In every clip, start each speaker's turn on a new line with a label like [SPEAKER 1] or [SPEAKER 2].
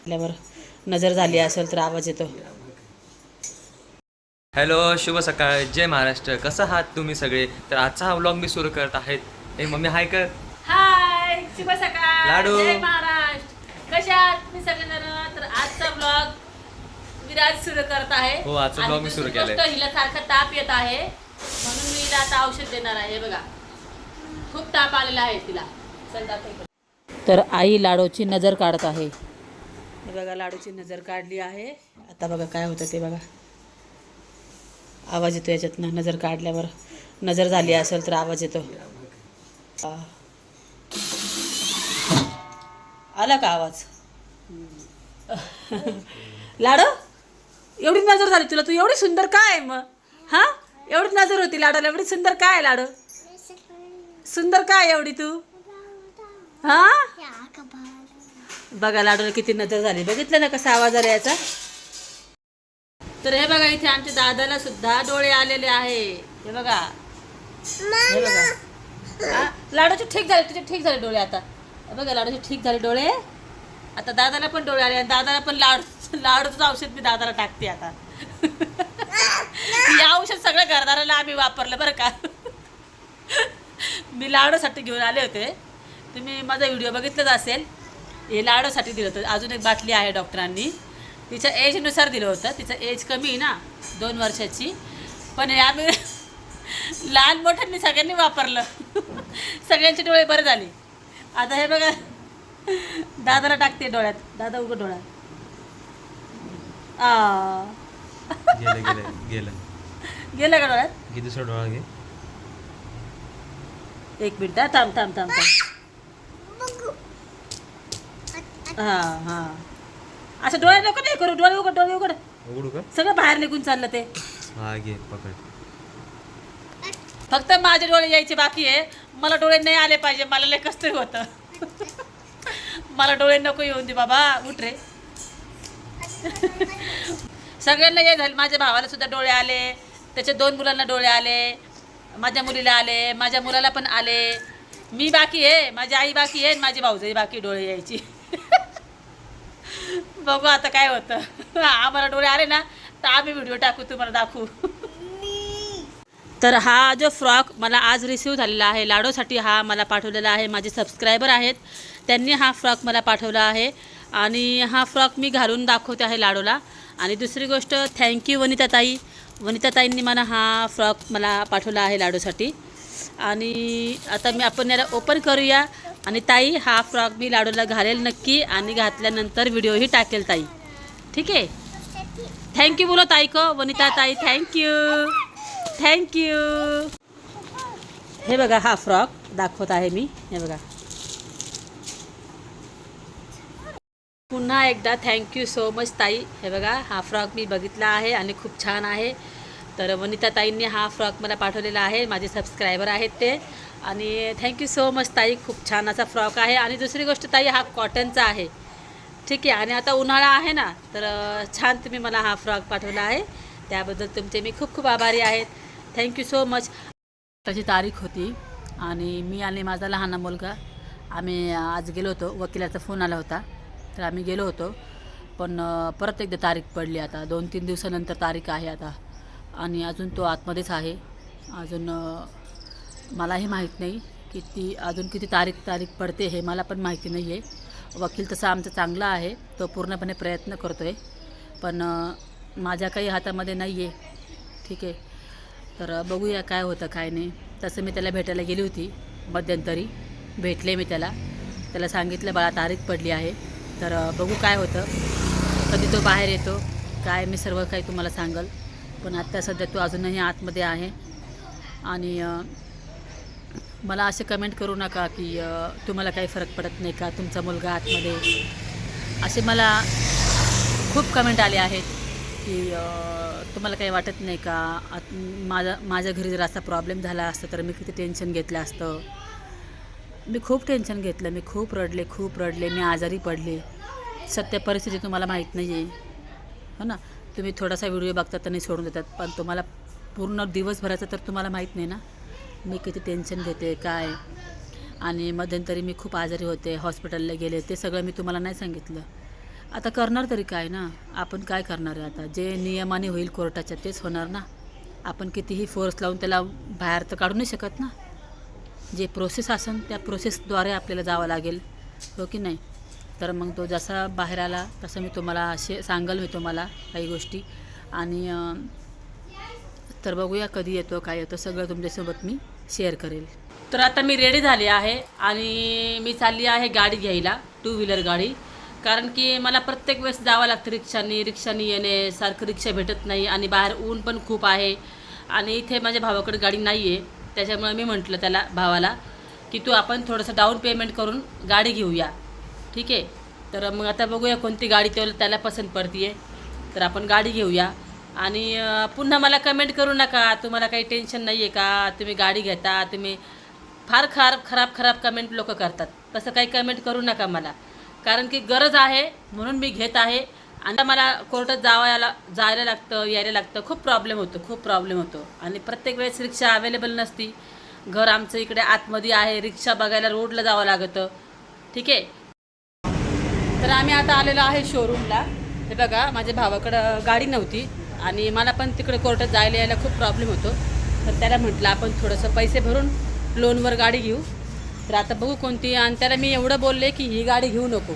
[SPEAKER 1] आपल्यावर नजर झाली असेल तर आवाज येतो.
[SPEAKER 2] हॅलो शुभ सकाळ. जय महाराष्ट्र. कसं आहात तुम्ही सगळे? तर आजचा हा व्लॉग मी सुरू करत आहेत ए मम्मी हाय कर.
[SPEAKER 3] हाय शुभ सकाळ.
[SPEAKER 2] लाडू.
[SPEAKER 3] जय महाराष्ट्र. कशा आहात तुम्ही सगळेजण? तर आजचा ब्लॉग विराज सुरू करत आहे.
[SPEAKER 2] हो, आजचा vlog मी सुरू केलाय.
[SPEAKER 3] हिला सारखा ताप येत आहे. म्हणून मी आता औषध देणार आहे. बघा. खूप ताप आलेला आहे तिला.
[SPEAKER 1] तर आई लाडूची नजर काढत आहे. हे बघा लाडूची नजर काढली आहे. आता बघा काय होतं ते बघा. आवाज येतो याच्यातनं नजर काढल्यावर. नजर झाली असेल तर आवाज येतो. आला का आवाज? लाडू एवढी नजर झाली तुला. तू एवढी सुंदर काय आहे मग? हा? एवढी नजर होती लाडूला. एवढी सुंदर काय आहे लाडू? सुंदर काय एवढी तू? हा? बघा लाडूला किती नजर झाली. बघितलं ना कसा आवाज आला याचा?
[SPEAKER 3] तर हे बघा इथे आमच्या दादाला सुद्धा डोळे आलेले आहे. हे बघा.
[SPEAKER 1] हे बघा.
[SPEAKER 3] लाडूचे ठीक झाले तुझे ठीक झाले डोळे आता. बघा लाडूचे ठीक झाले डोळे. आता दादाला पण डोळे आले दादाला पण लाडू लाडूचं औषध मी दादाला टाकते आता. हे औषध सगळं घरदाराला आम्ही वापरलं बरं का. मी लाडूसाठी घेऊन आले होते. तुम्ही माझा व्हिडिओ बघितलाच असेल. हे लाडूसाठी दिलं होतं. अजून एक बाटली आहे डॉक्टरांनी. तिच्या एजनुसार दिलं होतं. तिचं एज कमी आहे ना दोन वर्षाची. पण हे आम्ही लहान मोठ्यांनी सगळ्यांनी वापरलं. सगळ्यांचे डोळे बरे झाले. आता हे बघा दादाला टाकते डोळ्यात. दादा उघड डोळ्यात.
[SPEAKER 2] गेलं गेलं गेलं.
[SPEAKER 3] गेलं का डोळ्यात?
[SPEAKER 2] दुसरा डोळा घे.
[SPEAKER 3] एक मिनिट हा, थांब थांब थांब थांब. हा हा. असं डोळे नको नाही करू डोळे उघड डोळे उघड.
[SPEAKER 2] उघडू का?
[SPEAKER 3] सगळं बाहेर निघून चाललं ते.
[SPEAKER 2] हा घे पकड.
[SPEAKER 3] फक्त माझे डोळे यायचे बाकी आहे. मला डोळे नाही आले पाहिजे मला लय कसं होतं. मला डोळे नको येऊन दे बाबा उठ रे. सगळ्यांना हे झालं माझ्या भावाला सुद्धा डोळे आले. त्याच्या दोन मुलांना डोळे आले. माझ्या मुलीला आले माझ्या मुलाला पण आले. मी बाकी आहे माझी आई बाकी आहे आणि माझी भाऊजाई बाकी डोळे यायची. बघू आता काय होतं. आम्हाला डोळे आले ना तर आम्ही व्हिडिओ टाकू तुम्हाला दाखवू. तर हा जो फ्रॉक मला आज रिसीव झालेला आहे लाडोसाठी हा मला पाठवलेला आहे माझे सबस्क्रायबर आहेत. त्यांनी हा फ्रॉक मला पाठवला आहे. आणि हा फ्रॉक मी घालून दाखवते आहे लाडूला. आणि दुसरी गोष्ट थँक्यू वनिताताई. वनिताताईंनी मला हा फ्रॉक मला पाठवला आहे लाडूसाठी. आणि आता मी आपण याला ओपन करूया. आणि ताई हा फ्रॉक मी लाडूला घालेल नक्की आणि घातल्यानंतर व्हिडिओही टाकेल ताई. ठीक आहे? थँक्यू बोलो ताई को. वनिता ताई थँक्यू थँक्यू हे बघा हा फ्रॉक दाखवत आहे मी. हे बघा. पुन्हा एकदा थँक्यू सो मच ताई. हे बघा हा फ्रॉक मी बघितला आहे आणि खूप छान आहे. तर वनिता ताईंनी हा फ्रॉक मला पाठवलेला आहे माझे सबस्क्रायबर आहेत ते. आणि थँक्यू सो मच ताई खूप छान असा फ्रॉक आहे. आणि दुसरी गोष्ट ताई हा कॉटनचा आहे. ठीक आहे आणि आता उन्हाळा आहे ना तर छान तुम्ही मला हा फ्रॉक पाठवला आहे. त्याबद्दल तुमचे मी खूप खूप आभारी आहेत. थँक्यू सो मच त्याची तारीख होती आणि मी आणि माझा लहान मुलगा आम्ही आज गेलो होतो वकिलाचा फोन आला होता. तर आम्ही गेलो होतो. पण परत एकदा तारीख पडली आता. दोन तीन दिवसानंतर तारीख आहे आता. आणि अजून तो आतमध्येच आहे. अजून मलाही माहीत नाही की ती अजून किती तारीख तारीख पडते हे मला पण माहिती नाही आहे वकील तसा आमचा चांगला आहे. तो पूर्णपणे प्रयत्न करतो आहे पण माझ्या काही हातामध्ये नाही आहे ठीक आहे. तर बघूया काय होतं काय नाही. तसं मी त्याला भेटायला गेली होती. मध्यंतरी भेटले मी त्याला. त्याला सांगितलं बाळा तारीख पडली आहे. तर बघू काय होतं. कधी तो बाहेर येतो काय मी सर्व काही तुम्हाला सांगल. पण आत्ता सध्या तो अजूनही आतमध्ये आहे. आणि मला असे कमेंट करू नका की तुम्हाला काही फरक पडत नाही का? तुमचा मुलगा आतमध्ये. असे मला खूप कमेंट आले आहेत की तुम्हाला काही वाटत नाही का? आत माझा माझ्या घरी जर असा प्रॉब्लेम झाला असता तर मी किती टेन्शन घेतलं असतं. मी खूप टेन्शन घेतलं मी खूप रडले खूप रडले मी आजारी पडले. सत्य परिस्थिती तुम्हाला माहीत नाही आहे हो ना? तुम्ही थोडासा व्हिडिओ बघतात आणि सोडून देतात. पण तुम्हाला पूर्ण दिवसभराचं तर तुम्हाला माहीत नाही ना? मी किती टेन्शन घेते काय? आणि मध्यंतरी मी खूप आजारी होते हॉस्पिटलला गेले ते सगळं मी तुम्हाला नाही सांगितलं. आता करणार तरी काय ना? आपण काय करणार आहे आता? जे नियमाने होईल कोर्टाच्या तेच होणार ना? आपण कितीही फोर्स लावून त्याला बाहेर तर काढू नाही शकत ना? जे प्रोसेस असेल त्या प्रोसेसद्वारे आपल्याला जावं लागेल. हो की नाही? तर मग तो जसा बाहेर आला तसं मी तुम्हाला असे सांगेल मी तुम्हाला काही गोष्टी. आणि तर बघूया कधी येतो काय येतो सगळं तुमच्यासोबत मी शेअर करेल. तर आता मी रेडी झाले आहे आणि मी चालली आहे गाडी घ्यायला टू व्हीलर गाडी. कारण की मला प्रत्येक वेळेस जावं लागतं रिक्षानी रिक्षानी येणे सारखं रिक्षा भेटत नाही आणि बाहेर ऊन पण खूप आहे. आणि इथे माझ्या भावाकडे गाडी नाही आहे त्याच्यामुळे मी म्हटलं त्याला भावाला की तू आपण थोडंसं डाऊन पेमेंट करून गाडी घेऊया. ठीक आहे? तर मग आता बघूया कोणती गाडी तेवढं त्याला पसंत पडते तर आपण गाडी घेऊया. आणि पुन्हा मला कमेंट करू नका. तुम्हाला काही टेन्शन नाही आहे का? तुम्ही गाडी घेता तुम्ही फार खराब खराब खराब कमेंट लोक करतात. तसं काही कमेंट करू नका मला. कारण की गरज आहे म्हणून मी घेत आहे. आता मला कोर्टात जावायला जायला लागतं यायला लागतं. खूप प्रॉब्लेम होतो खूप प्रॉब्लेम होतो. आणि प्रत्येक वेळेस रिक्षा अवेलेबल नसती. घर आमचं इकडे आतमध्ये आहे रिक्षा बघायला रोडला जावं लागतं. ठीक आहे? तर आम्ही आता आलेलो आहे शोरूमला हे बघा माझ्या भावाकडं गाडी नव्हती. आणि मला पण तिकडे कोर्टात जायला यायला खूप प्रॉब्लेम होतो. तर त्याला म्हटलं आपण थोडंसं पैसे भरून लोनवर गाडी घेऊ. तर आता बघू कोणती. आणि त्याला मी एवढं बोलले की ही गाडी घेऊ नको.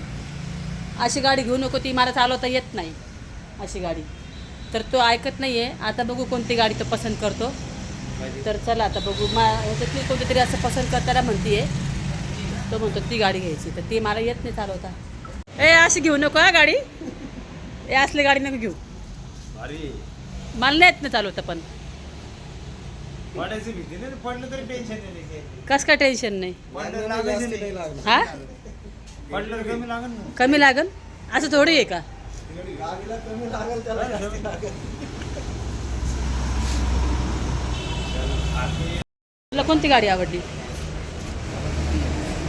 [SPEAKER 3] अशी गाडी घेऊ नको ती मला चालवता येत नाही अशी गाडी. तर तो ऐकत नाही आहे आता बघू कोणती गाडी तो पसंत करतो. तर चला आता बघू. मा ह्याच्यातली कोणती तरी असं पसंत करताना म्हणते तो म्हणतो ती गाडी घ्यायची. तर ती मला येत नाही चालवता. ए अशी घेऊ नको हा गाडी. ए असली गाडी नको घेऊ. मला नाही येत नाही चालवता पण. कसं काय टेन्शन नाही? हा?
[SPEAKER 4] कमी लागेल
[SPEAKER 3] लागल? असं थोडी आहे का? तुला कोणती गाडी आवडली?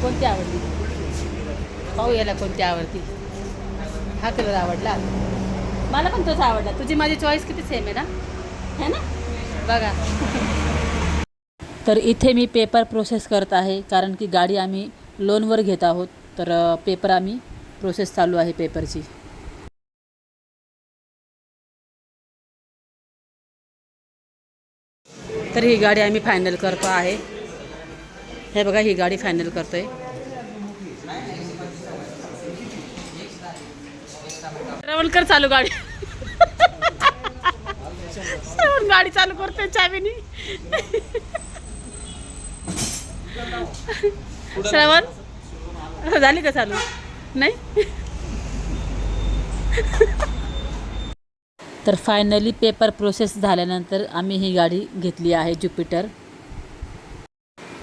[SPEAKER 3] कोणती आवडली? पाहू याला कोणती आवडती. हा कलर आवडला. मला पण तोच आवडला. तुझी माझी चॉईस किती सेम आहे ना? है ना? बघा. तर इथे मी पेपर प्रोसेस करत आहे कारण की गाडी आम्ही लोनवर घेत आहोत. तर पेपर आम्ही प्रोसेस चालू आहे पेपरची तर ही गाडी आम्ही फायनल करतो आहे. हे बघा ही गाडी फायनल करतोय. श्रवण कर चालू गाडी. गाडी चालू करतोय चावीनी. श्रवण? झाली का चालू? नाही? तर फायनली पेपर प्रोसेस झाल्यानंतर आम्ही ही गाडी घेतली आहे ज्युपिटर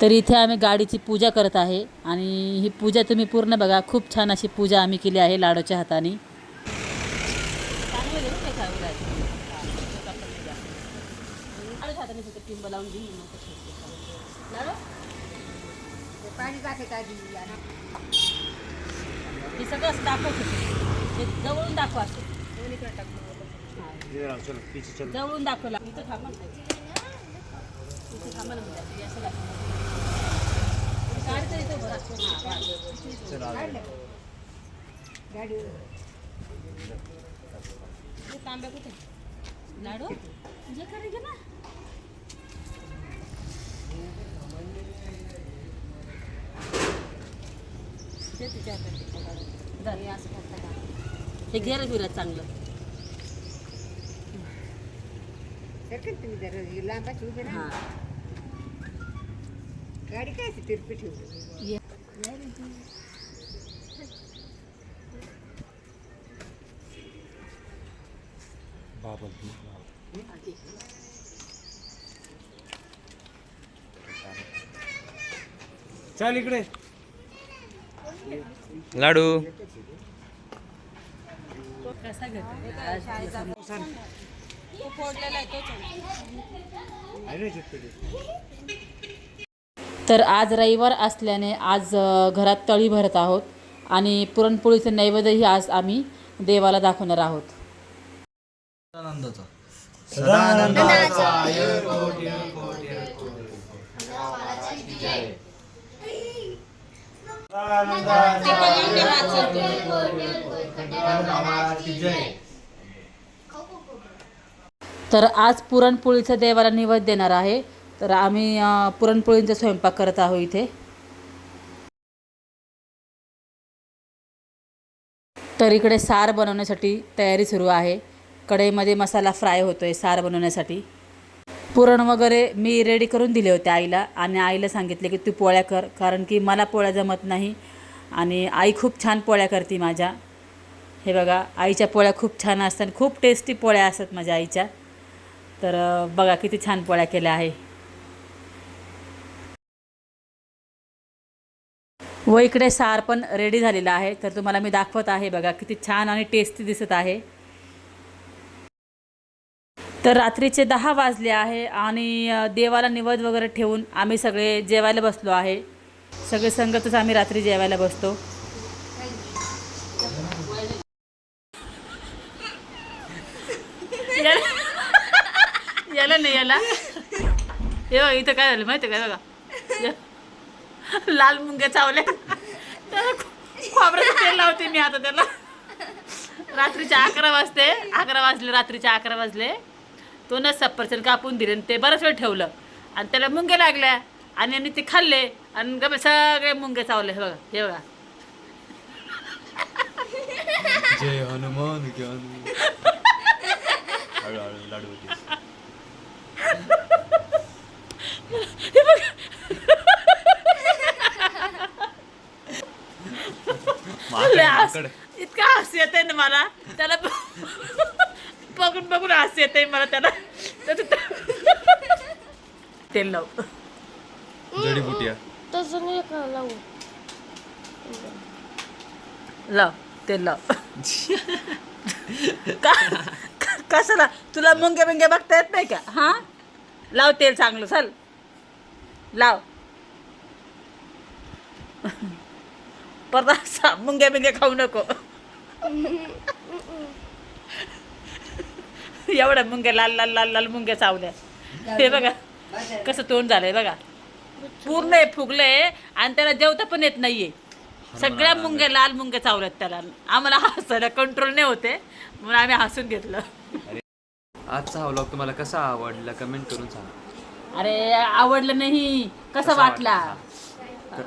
[SPEAKER 3] तर इथे आम्ही गाडीची पूजा करत आहे आणि ही पूजा तुम्ही पूर्ण बघा खूप छान अशी पूजा आम्ही केली आहे लाडूच्या हाताने. हे सगळं असं दाखवत होते. हे जवळून दाखवा जवळून दाखवला इथं थांबा. इथं थांबा ना म्हणजे. असं दाखवा. गाडी. हा, तांब्या कुठे? लाडू? जे घे ना दे तिच्या हातात. धर. हे घे रे विराज चांगलं. हा
[SPEAKER 5] गाडी काय तिरपी ठेवली
[SPEAKER 3] ये.
[SPEAKER 4] चल इकडे.
[SPEAKER 2] लाडू.
[SPEAKER 3] तर आज रविवार असल्याने आज घरात तळी भरत आहोत आणि पुरणपोळीचं नैवेद्यही आज आम्ही देवाला दाखवणार आहोत. तर आज पुरणपोळीचं देवाला निवेद देणार आहे. तर आम्ही पुरणपोळींचा स्वयंपाक करत आहोत इथे. तर इकडे सार बनवण्यासाठी तयारी सुरू आहे. कढईमध्ये मसाला फ्राय होतो आहे सार बनवण्यासाठी. पुरण वगैरे मी रेडी करून दिले होते आईला. आणि आईला सांगितले की तू पोळ्या कर. कारण की मला पोळ्या जमत नाही. आणि आई खूप छान पोळ्या करते माझ्या. हे बघा आईच्या पोळ्या खूप छान असतात. खूप टेस्टी पोळ्या असतात माझ्या आईच्या. तर बघा किती छान पोळ्या केल्या आहे. व इकडे सार पण रेडी झालेला आहे. तर तुम्हाला मी दाखवत आहे बघा किती छान आणि टेस्टी दिसत आहे. तर रात्रीचे दहा वाजले आहे आणि देवाला निवद वगैरे ठेवून आम्ही सगळे जेवायला बसलो आहे. सगळे संगतच आम्ही रात्री जेवायला बसतो. याला- नाही याला. हे बघा इथं काय झालं माहिती आहे काय बघा. लाल मुंग्या चावल्या. त्याला खोबऱ्याचं तेल लावते मी आता त्याला. रात्रीचे अकरा वाजते. अकरा वाजले रात्रीचे अकरा वाजले. तो न सफरचंद कापून दिले आणि ते बराच वेळ ठेवलं. आणि त्याला मुंगे लागल्या. आणि यांनी ते खाल्ले. आणि गप सगळे मुंगे चावले. हे बघा हे बघा.
[SPEAKER 2] जय हनुमान.
[SPEAKER 3] इतका हस येते ना मला. त्याला बघून बघून हस येते मला त्याला. तेल लाव.
[SPEAKER 2] जडीबुटी आहे.
[SPEAKER 6] तसं नाही का लावू?
[SPEAKER 3] लाव तेल लाव. का कशाला? तुला मुंगे बिंगे बघता येत नाही का? हा? लाव तेल चांगलं चल. लाव. परत असा मुंगे बिंगे खाऊ नको. एवढ्या मुंग्या लाल लाल लाल लाल मुंग्या चावल्या. हे बघा. कसं तोंड झालंय बघा. पूर्ण हे फुगले आणि त्याला जेवता पण येत नाहीये. सगळ्या मुंग्या लाल मुंग्या चावल्यात त्याला. आम्हाला हसायला कंट्रोल नाही होते म्हणून आम्ही हसून घेतलं.
[SPEAKER 2] आजचा हा व्लॉग तुम्हाला कसा आवडला? कमेंट करून सांगा.
[SPEAKER 3] अरे आवडलं नाही. कसा वाटला?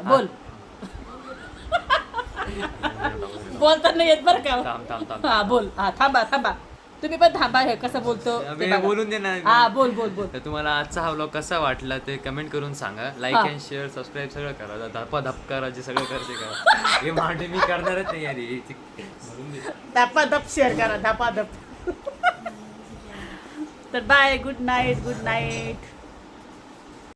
[SPEAKER 3] बोल. बोलता नाही येत बरं का?
[SPEAKER 2] थांब थांब थांब.
[SPEAKER 3] हा बोल. हा थांबा थांबा. तुम्ही पण थांबा हे कसं बोलतो ते
[SPEAKER 2] अबे,
[SPEAKER 3] बघा.
[SPEAKER 2] बोलून दे ना
[SPEAKER 3] हा बोल बोल बोल.
[SPEAKER 2] तर तुम्हाला आजचा हा व्लॉग कसा वाटला ते कमेंट करून सांगा. लाईक
[SPEAKER 3] हा.
[SPEAKER 2] अँड शेअर सबस्क्राईब सगळं करा. धपा धप करा जे सगळं करते करा. हे मांडे मी करणारच नाही यार हे म्हणून.
[SPEAKER 3] धपा धप शेअर करा धपा धप तर bye good night good night